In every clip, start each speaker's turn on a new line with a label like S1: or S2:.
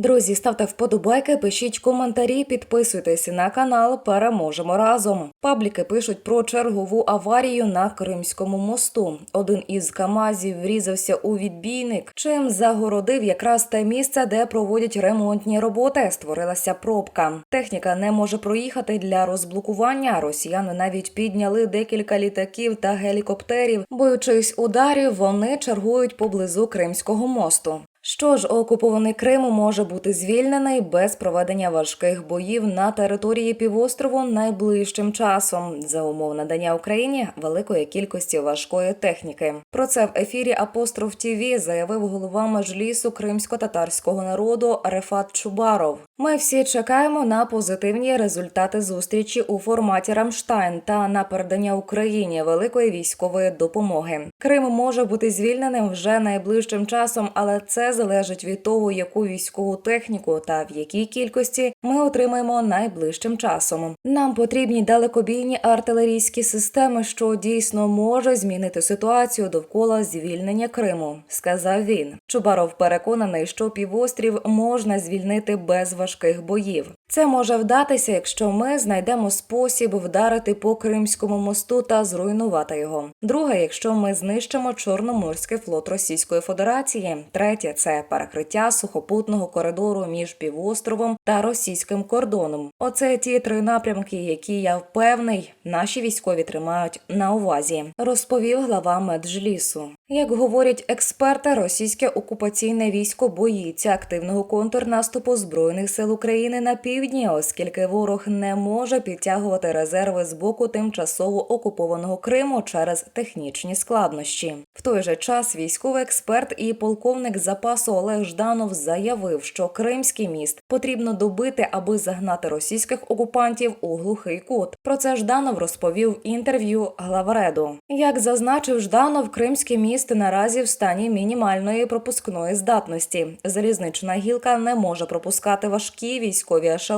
S1: Друзі, ставте вподобайки, пишіть коментарі, підписуйтесь на канал. Переможемо разом. Пабліки пишуть про чергову аварію на Кримському мосту. Один із Камазів врізався у відбійник, чим загородив якраз те місце, де проводять ремонтні роботи. Створилася пробка. Техніка не може проїхати для розблокування. Росіяни навіть підняли декілька літаків та гелікоптерів. Боючись ударів, вони чергують поблизу Кримського мосту. Що ж, окупований Крим може бути звільнений без проведення важких боїв на території півострову найближчим часом за умов надання Україні великої кількості важкої техніки. Про це в ефірі Апостроф ТІВІ заявив голова межлісу кримсько-татарського народу Рефат Чубаров. Ми всі чекаємо на позитивні результати зустрічі у форматі Рамштайн та на передання Україні великої військової допомоги. Крим може бути звільненим вже найближчим часом, але це залежить від того, яку військову техніку та в якій кількості ми отримаємо найближчим часом. Нам потрібні далекобійні артилерійські системи, що дійсно може змінити ситуацію довкола звільнення Криму, сказав він. Чубаров переконаний, що півострів можна звільнити без важких боїв. Це може вдатися, якщо ми знайдемо спосіб вдарити по Кримському мосту та зруйнувати його. Друге, якщо ми знищимо Чорноморський флот Російської Федерації. Третє це перекриття сухопутного коридору між півостровом та російським кордоном. Оце ті три напрямки, які я впевнений, наші військові тримають на увазі, розповів глава Меджлісу. Як говорять експерти, російське окупаційне військо боїться активного контрнаступу збройних сил України на півдні, оскільки ворог не може підтягувати резерви з боку тимчасово окупованого Криму через технічні складнощі. В той же час військовий експерт і полковник запасу Олег Жданов заявив, що Кримський міст потрібно добити, аби загнати російських окупантів у глухий кут. Про це Жданов розповів в інтерв'ю главреду. Як зазначив Жданов, Кримський міст наразі в стані мінімальної пропускної здатності. Залізнична гілка не може пропускати важкі військові ешелони,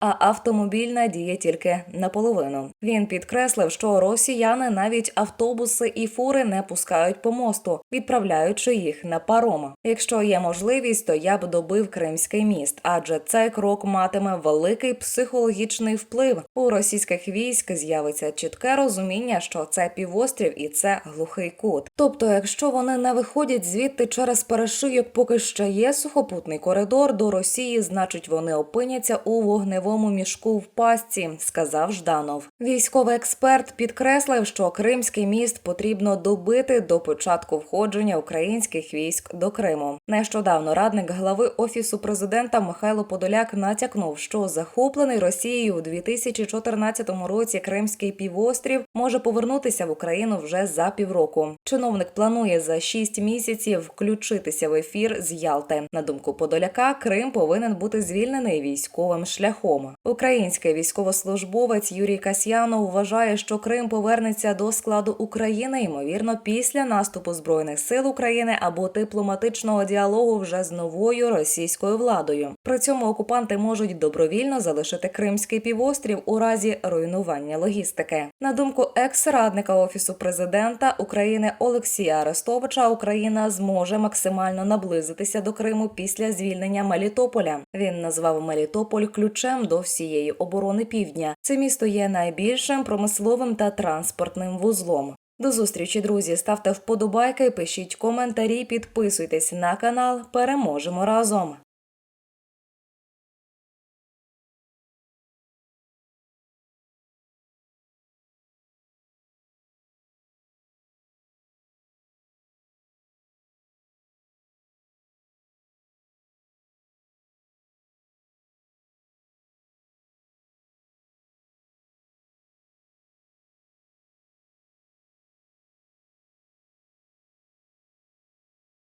S1: а автомобільна діє тільки наполовину. Він підкреслив, що росіяни навіть автобуси і фури не пускають по мосту, відправляючи їх на парома. Якщо є можливість, то я б добив Кримський міст, адже цей крок матиме великий психологічний вплив. У російських військ з'явиться чітке розуміння, що це півострів і це глухий кут. Тобто, якщо вони не виходять звідти через перешийок, поки ще є сухопутний коридор до Росії, значить вони опиняться у вогневому мішку в пастці, сказав Жданов. Військовий експерт підкреслив, що Кримський міст потрібно добити до початку входження українських військ до Криму. Нещодавно радник глави офісу президента Михайло Подоляк натякнув, що захоплений Росією у 2014 році Кримський півострів може повернутися в Україну вже за півроку. Чиновник планує за шість місяців включитися в ефір з Ялти. На думку Подоляка, Крим повинен бути звільнений військовим шляхом. Український військовослужбовець Юрій Касьянов вважає, що Крим повернеться до складу України ймовірно після наступу збройних сил України або дипломатичного діалогу вже з новою російською владою. При цьому окупанти можуть добровільно залишити Кримський півострів у разі руйнування логістики. На думку екс-радника офісу президента України Олексія Арестовича, Україна зможе максимально наблизитися до Криму після звільнення Мелітополя. Він назвав Мелітополь ключем до всієї оборони півдня. Це місто є найбільшим промисловим та транспортним вузлом. До зустрічі, друзі. Ставте вподобайки, пишіть коментарі, підписуйтесь на канал. Переможемо разом.